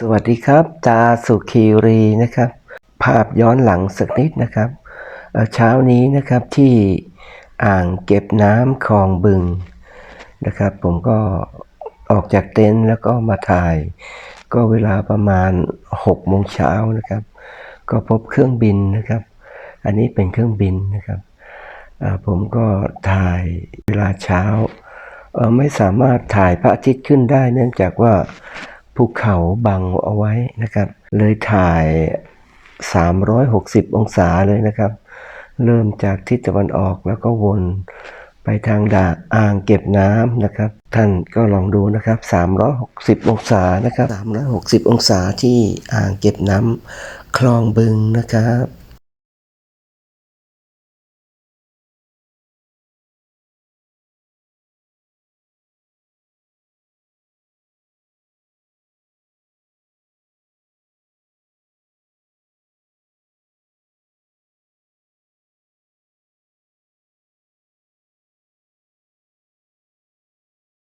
สวัสดีครับตาสุขีรีนะครับ ภาพย้อนหลังสักนิดนะครับเช้านี้นะครับที่อ่างเก็บน้ำคลองบึงนะครับ ผมก็ออกจากเต็นท์แล้วก็มาถ่าย ก็เวลาประมาณ6โมงเช้านะครับ ก็พบเครื่องบินนะครับ อันนี้เป็นเครื่องบินนะครับผมก็ถ่ายเวลาเช้า ไม่สามารถถ่ายพระอาทิตย์ขึ้นได้เนื่องจากว่า ภูเขาบังเอาไว้นะครับ เลยถ่าย 360 องศาเลยนะครับ เริ่มจากทิศตะวันออกแล้วก็วนไปทางดาอ่างเก็บน้ำนะครับ ท่านก็ลองดูนะครับ 360 องศานะครับ 360 องศาที่อ่างเก็บน้ำคลองบึงนะครับ